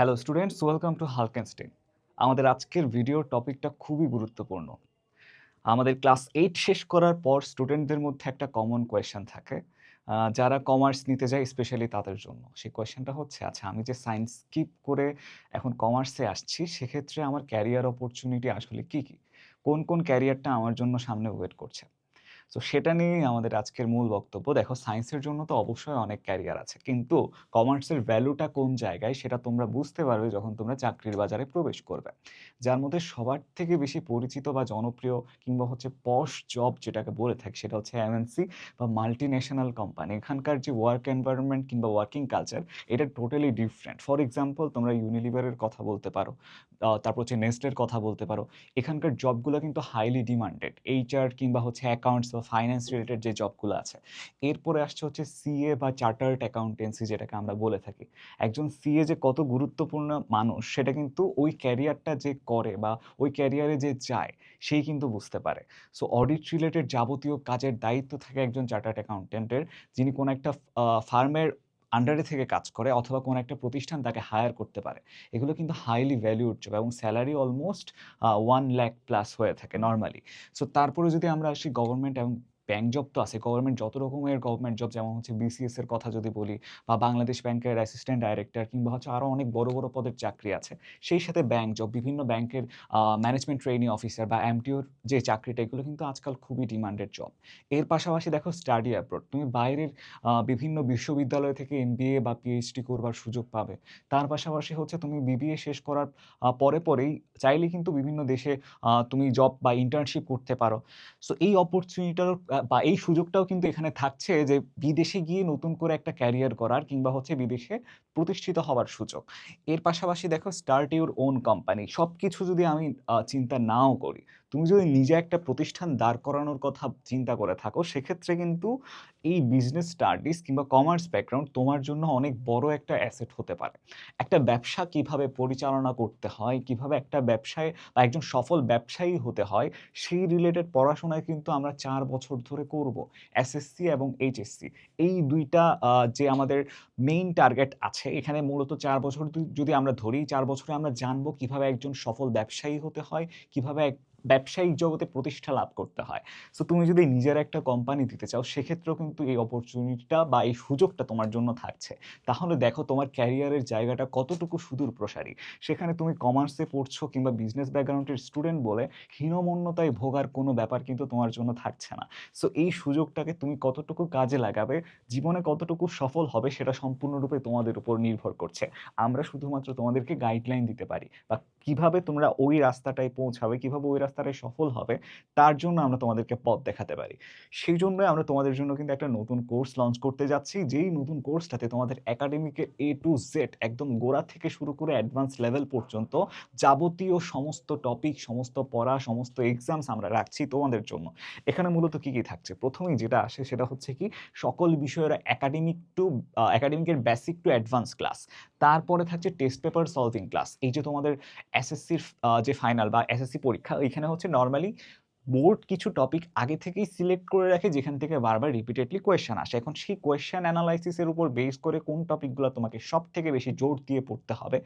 Hello students welcome to হালকেনস্টেইন আমাদের আজকের ভিডিওর টপিকটা খুবই গুরুত্বপূর্ণ। আমাদের ক্লাস এইট শেষ করার পর স্টুডেন্টদের মধ্যে একটা কমন কোয়েশ্চেন থাকে। যারা কমার্স নিতে যায় স্পেশালি তাদের জন্য। সেই কোয়েশ্চেনটা হচ্ছে আচ্ছা আমি যে সায়েন্স স্কিপ করে এখন কমার্সে আসছি, সেক্ষেত্রে আমার ক্যারিয়ার অপরচুনিটি আসলে কি কি? কোন কোন ক্যারিয়ারটা আমার জন্য সামনে ওয়েট করছে? তো সেটা নিয়েই আমাদের আজকের মূল বক্তব্য। দেখো সায়েন্সের জন্য তো অবশ্যই অনেক ক্যারিয়ার আছে। কিন্তু কমার্সের ভ্যালুটা কোন জায়গায়, সেটা তোমরা বুঝতে পারবে যখন তোমরা চাকরির বাজারে প্রবেশ করবে। যার মধ্যে সবার থেকে বেশি পরিচিত বা জনপ্রিয় কিংবা হচ্ছে পশ জব যেটাকে বলে থাকি, সেটা হচ্ছে এমএনসি বা মাল্টি ন্যাশনাল কোম্পানি এখানকার যে ওয়ার্ক এনভায়রনমেন্ট কিংবা ওয়ার্কিং কালচার এটা টোটালি ডিফারেন্ট ফর এক্সাম্পল তোমরা ইউনিলিভারের কথা বলতে পারো তারপর হচ্ছে নেস্টের কথা বলতে পারো। এখানকার জবগুলো কিন্তু হাইলি ডিমান্ডেড এইচআর কিংবা হচ্ছে অ্যাকাউন্টস ফাইন্যান্স রিলেটেড যে জবগুলো আছে। এরপরে আসছে হচ্ছে সিএ বা চার্টার্ড অ্যাকাউন্টেন্সি যেটাকে আমরা বলে থাকি। একজন সিএ যে কত গুরুত্বপূর্ণ মানুষ, সেটা কিন্তু ওই ক্যারিয়ারটা যে করে বা ওই ক্যারিয়ারে যে যায়, সেই কিন্তু বুঝতে পারে। সো অডিট রিলেটেড যাবতীয় কাজের দায়িত্ব থাকে একজন চার্টার্ড অ্যাকাউন্টেন্টের যিনি কোনো একটা ফার্মের আন্ডারে থেকে কাজ করে অথবা কোনো একটা প্রতিষ্ঠান তাকে হায়ার করতে পারে। এগুলো কিন্তু হাইলি ভ্যালিউড জব এবং salary almost one lakh plus হয়ে থাকে নর্মালি সো তারপরে যদি আমরা আসি গভর্নমেন্ট এবং ব্যাংক জব তো আছে গভর্নমেন্ট যত রকমের গভর্নমেন্ট জব যেমন হচ্ছে বিসিএস এর কথা যদি বলি, বা বাংলাদেশ ব্যাংকের অ্যাসিস্ট্যান্ট ডাইরেক্টর কিংবা হচ্ছে আরও অনেক বড় বড় পদের চাকরি আছে, সেই সাথে ব্যাংক জব বিভিন্ন ব্যাংকের ম্যানেজমেন্ট ট্রেনিং অফিসার বা এমটিওর যে চাকরিটা, এগুলো কিন্তু আজকাল খুবই ডিমান্ডেড জব এর পাশাপাশি দেখো স্টাডি অ্যাব্রোড তুমি বাইরের বিভিন্ন বিশ্ববিদ্যালয় থেকে এমবিএ বা পিএইচডি করবার সুযোগ পাবে, তার পাশাপাশি হচ্ছে তুমি বিবিএ শেষ করার পরে পরেই চাইলে কিন্তু বিভিন্ন দেশে তুমি জব বা ইন্টার্নশিপ করতে পারো সো এই অপরচুনিটিটাও বা এই সুযোগটাও কিন্তু এখানে থাকছে যে বিদেশে গিয়ে নতুন করে একটা ক্যারিয়ার করার কিংবা হচ্ছে বিদেশে প্রতিষ্ঠিত হওয়ার সুযোগ। এর পাশাপাশি দেখো স্টার্ট ইউর ওন কোম্পানি সব কিছু যদি আমি চিন্তা নাও করি তুমি যদি নিজে একটা প্রতিষ্ঠান দাঁড় করানোর কথা চিন্তা করে থাকো, সেক্ষেত্রে কিন্তু এই বিজনেস স্টাডিজ কিংবা কমার্স ব্যাকগ্রাউন্ড তোমার জন্য অনেক বড় একটা অ্যাসেট হতে পারে। একটা ব্যবসা কীভাবে পরিচালনা করতে হয়, কীভাবে একটা ব্যবসায় বা একজন সফল ব্যবসায়ী হতে হয়, সেই রিলেটেড পড়াশোনায় কিন্তু আমরা চার বছর ধরে করব এসএসসি এবং এইচএসসি এই দুইটা যে আমাদের মেইন টার্গেট আছে, এখানে মূলত চার বছর যদি- আমরা ধরি, চার বছরে আমরা জানব কীভাবে একজন সফল ব্যবসায়ী হতে হয়, কীভাবে ব্যবসায়িক জগতে প্রতিষ্ঠা লাভ করতে হয়। সো তুমি যদি নিজের একটা কোম্পানি দিতে চাও, সেক্ষেত্রেও কিন্তু এই অপরচুনিটিটা বা এই সুযোগটা তোমার জন্য থাকছে। তাহলে দেখো তোমার ক্যারিয়ারের জায়গাটা কতটুকু সুদূর প্রসারী। সেখানে তুমি কমার্সে পড়ছো কিংবা বিজনেস ব্যাকগ্রাউন্ডের স্টুডেন্ট বলে, হীনমন্যতায় ভোগার কোনো ব্যাপার কিন্তু তোমার জন্য থাকছে না। সো এই সুযোগটাকে তুমি কতটুকু কাজে লাগাবে, জীবনে কতটুকু সফল হবে সেটা সম্পূর্ণরূপে তোমাদের উপর নির্ভর করছে। আমরা শুধুমাত্র তোমাদেরকে গাইডলাইন দিতে পারি। বা কীভাবে তোমরা ওই রাস্তাটায় পৌঁছাবে, কীভাবে ওই রাস্তাটায় সফল হবে, তার জন্য আমরা তোমাদেরকে পথ দেখাতে পারি। সেই জন্যই আমরা তোমাদের জন্য কিন্তু একটা নতুন কোর্স লঞ্চ করতে যাচ্ছি, যেই নতুন কোর্সটাতে তোমাদের একাডেমিকের এ টু জেড একদম গোড়া থেকে শুরু করে অ্যাডভান্স লেভেল পর্যন্ত যাবতীয় সমস্ত টপিক সমস্ত পড়া, সমস্ত এক্সামস আমরা রাখছি তোমাদের জন্য। এখানে মূলত কি কি থাকছে? প্রথমেই যেটা আসে সেটা হচ্ছে কি, সকল বিষয়ের একাডেমিক টু একাডেমিকের বেসিক টু অ্যাডভান্স ক্লাস তারপরে থাকছে টেস্ট পেপার সলভিং ক্লাস এই যে তোমাদের এসএসসির যে ফাইনাল বা এসএসসি পরীক্ষা এখানে হচ্ছে নর্মালি বোর্ড কিছু টপিক আগে থেকেই সিলেক্ট করে রাখে, যেখান থেকে বারবার রিপিটেডলি কোয়েশ্চেন আসে। এখন সেই কোয়েশ্চেন অ্যানালাইসিসের উপর বেস করে কোন টপিকগুলো তোমাকে সব থেকে বেশি জোর দিয়ে পড়তে হবে,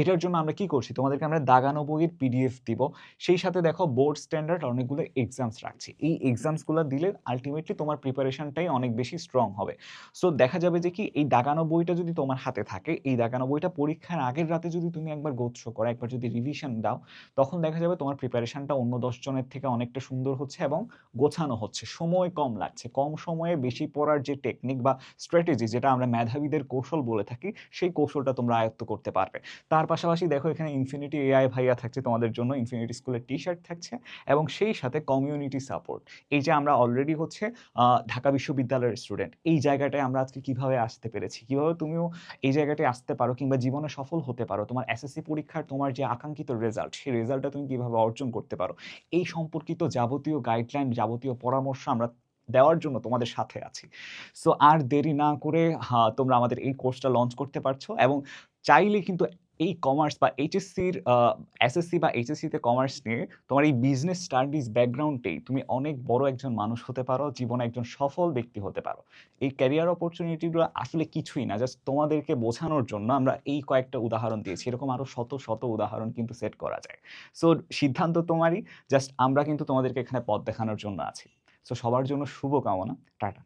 এটার জন্য আমরা কি করছি? তোমাদেরকে আমরা দাগানো বইয়ের পিডিএফ দিব। সেই সাথে দেখো বোর্ড স্ট্যান্ডার্ড অনেকগুলো এক্সামস রাখছি। এই এক্সামসগুলো দিলে আলটিমেটলি তোমার প্রিপারেশনটাই অনেক বেশি স্ট্রং হবে। সো দেখা যাবে যে কি এই দাগানো বইটা যদি তোমার হাতে থাকে, এই দাগানো বইটা পরীক্ষার আগের রাতে যদি তুমি একবার গোত্র করো, একবার যদি রিভিশন দাও, তখন দেখা যাবে তোমার প্রিপারেশনটা অন্য দশজনের থেকে অনেকটা সুন্দর হচ্ছে এবং গোছানো হচ্ছে। সময় কম লাগছে। কম সময়ে বেশি পড়ার যে টেকনিক বা স্ট্র্যাটেজি যেটা আমরা মেধাবীদের কৌশল বলে থাকি, সেই কৌশলটা তোমরা আয়ত্ত করতে পারবে। তার পাশাপাশি দেখো এখানে ইনফিনিটি এআই ভাইয়া থাকছে তোমাদের জন্য। ইনফিনিটি স্কুলের টি শার্ট থাকছে এবং সেই সাথে কমিউনিটি সাপোর্ট এই যে আমরা অলরেডি হচ্ছে ঢাকা বিশ্ববিদ্যালয়ের স্টুডেন্ট এই জায়গাটায় আমরা আজকে কীভাবে আসতে পেরেছি? কীভাবে তুমিও এই জায়গাটায় আসতে পারো কিংবা জীবনে সফল হতে পারো? তোমার এসএসসি পরীক্ষার তোমার যে আকাঙ্ক্ষিত রেজাল্ট সেই রেজাল্টটা তুমি কীভাবে অর্জন করতে পারো? এই সম্পর্কিত যাবতীয় গাইডলাইন যাবতীয় পরামর্শ আমরা দেওয়ার জন্য তোমাদের সাথে আছি। সো আর দেরি না করে তোমরা আমাদের এই কোর্সটা লঞ্চ করতে পারছ এবং চাইলে কিন্তু এই কমার্স বা এইচএসসির এসএসসি বা এইচএসসিতে কমার্স নিয়ে তোমার এই বিজনেস স্টাডিজ ব্যাকগ্রাউন্ডেই তুমি অনেক বড় একজন মানুষ হতে পারো, জীবনে একজন সফল ব্যক্তি হতে পারো। এই ক্যারিয়ার অপরচুনিটিগুলো আসলে কিছুই না। জাস্ট তোমাদেরকে বোঝানোর জন্য আমরা এই কয়েকটা উদাহরণ দিয়েছি। এরকম আরও শত, শত উদাহরণ কিন্তু সেট করা যায়। সো সিদ্ধান্ত তোমারই। জাস্ট আমরা কিন্তু তোমাদেরকে এখানে পথ দেখানোর জন্য আছি। সো সবার জন্য শুভকামনা। টাটা।